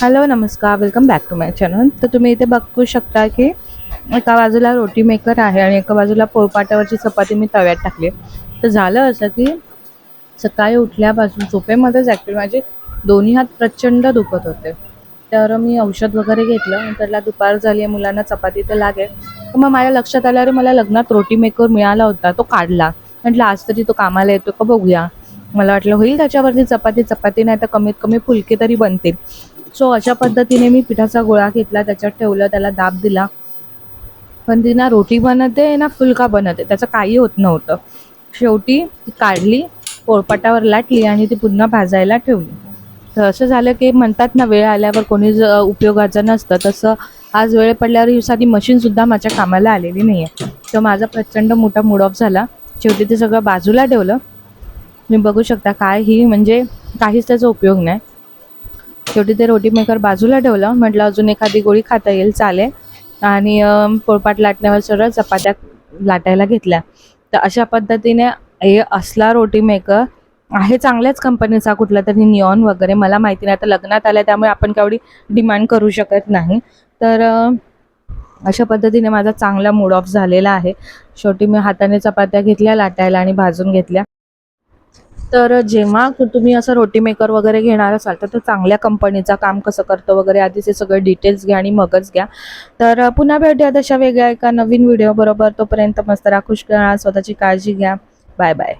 Hello नमस्कार. Welcome back to my channel तर तुम्ही इथे बघू शकता की एका बाजूला रोटी मेकर आहे आणि एका बाजूला पोळपाटावरची चपाती मी तव्यात टाकली तर झालं असं की सकाळी उठल्यापासून झोपेमध्येच ॲक्च्युली माझे दोन्ही हात प्रचंड दुखत होते. तर मी औषध वगैरे घेतलं. त्याला दुपार झाली आहे. मुलांना चपाती तर लागेल. तर मग माझ्या लक्षात आलं अरे मला लग्नात रोटी मेकर मिळाला होता. तो काढला. म्हटलं आज तरी तो कामाला येतो का? बघूया. मला वाटलं होईल त्याच्यावरती चपाती? चपाती नाही तर कमीत कमी फुलके तरी बनतील. सो अशा पद्धतीने मी पिठाचा गोळा घेतला त्याच्यात ठेवलं त्याला दाब दिला. पण ती ना रोटी बनते ना फुलका बनते त्याचं काही होत नव्हतं. शेवटी ती काढली पोळपाटावर लाटली आणि ती पुन्हा भाजायला ठेवली. तर असं झालं की म्हणतात ना वेळ आल्यावर कोणी उपयोगाचं नसतं. तसं आज वेळ पडल्यावर ही साधी मशीनसुद्धा माझ्या कामाला आलेली नाही आहे तर माझा प्रचंड मोठा मूड ऑफ झाला. शेवटी ते सगळं बाजूला ठेवलं. तुम्ही बघू शकता काय ही म्हणजे काहीच त्याचा उपयोग नाही. शेवटी ते रोटी मेकर बाजूला ठेवलं. म्हटलं अजून एखादी गोळी खाता येईल चालेल. आणि पोळपाट लाटण्यावर सरळ चपात्या लाटायला घेतल्या. तर अशा पद्धतीने हे असला रोटी मेकर आहे चांगल्याच कंपनीचा कुठला तरी निऑन वगैरे. मला माहिती नाही आता लग्नात आलं त्यामुळे आपण केवढी डिमांड करू शकत नाही. तर अशा पद्धतीने माझा चांगला मूड ऑफ झालेला आहे. शेवटी मी हाताने चपात्या घेतल्या लाटायला आणि भाजून घेतल्या. तर जेव्हा तुम्ही असं रोटी मेकर वगैरे घेणार असाल तर तो चांगल्या कंपनीचा काम कसं करतं वगैरे आधीचे सगळे डिटेल्स घ्या आणि मगच घ्या. तर पुन्हा भेटूया तशा वेगळ्या एका नवीन व्हिडिओ बरोबर. तोपर्यंत मस्त राखुश करा स्वतःची काळजी घ्या. Bye bye